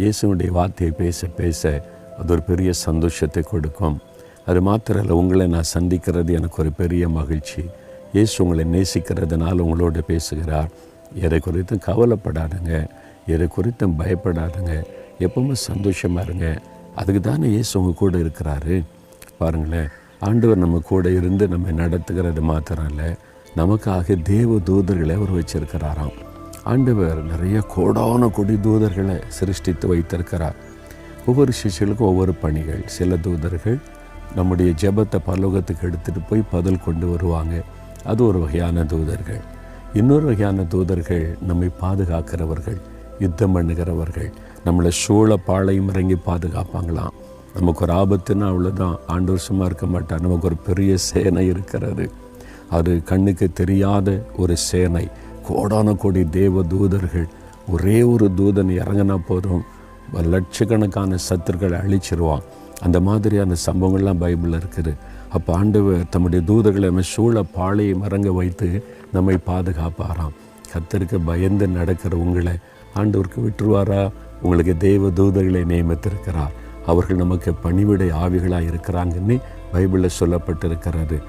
இயேசுனுடைய வார்த்தையை பேச பேச அது ஒரு பெரிய சந்தோஷத்தை கொடுக்கும். அது மாத்திரம் இல்லை உங்களை நான் சந்திக்கிறது எனக்கு ஒரு பெரிய மகிழ்ச்சி. இயேசு உங்களை நேசிக்கிறதுனால உங்களோட பேசுகிறார். எதை குறித்தும் கவலைப்படாதுங்க. எதை குறித்தும் பயப்படாதுங்க. எப்பவுமே சந்தோஷமாக இருங்க. அதுக்கு தானே இயேசு உங்கள் கூட இருக்கிறாரு. பாருங்களேன் ஆண்டவர் நம்ம கூட இருந்து நம்ம நடத்துகிறது மாத்திரம் இல்லை நமக்காக தேவ தூதர்களை அவர் வச்சிருக்கிறாராம். ஆண்டவர் நிறைய கோடான கொடி தூதர்களை சிருஷ்டித்து வைத்திருக்கிறார். ஒவ்வொரு சிஷியலுக்கும் ஒவ்வொரு பணிகள். சில தூதர்கள் நம்முடைய ஜெபத்தை பரலோகத்துக்கு எடுத்துகிட்டு போய் பதில் கொண்டு வருவாங்க. அது ஒரு வகையான தூதர்கள். இன்னொரு வகையான தூதர்கள் நம்மை பாதுகாக்கிறவர்கள் யுத்தம் பண்ணுகிறவர்கள். நம்மளை சூழ பாளையம் இறங்கி பாதுகாப்பாங்களாம். நமக்கு ஒரு ஆபத்துன்னா அவ்வளோதான் ஆண்டு வருஷமாக இருக்க மாட்டார். நமக்கு ஒரு பெரிய சேனை இருக்கிறது. அது கண்ணுக்கு தெரியாத ஒரு சேனை. கோடான கோடி தேவ தூதர்கள் ஒரே ஒரு தூதன் இறங்கினா போதும். லட்சக்கணக்கான சத்துருக்களை அழிச்சிருவான். அந்த மாதிரியான சம்பவங்கள்லாம் பைபிளில் இருக்குது. அப்போ ஆண்டவர் தம்முடைய தூதர்களை நம்ம சூழ பாளையம் மறங்க வைத்து நம்மை பாதுகாப்பாராம். கத்தருக்கு பயந்து நடக்கிற உங்களை ஆண்டவருக்கு விட்டுருவாரா? உங்களுக்கு தெய்வ தூதர்களை நியமித்திருக்கிறார். அவர்கள் நமக்கு பணிவிடை ஆவிகளாக இருக்கிறாங்கன்னு பைபிளில் சொல்லப்பட்டிருக்கிறது.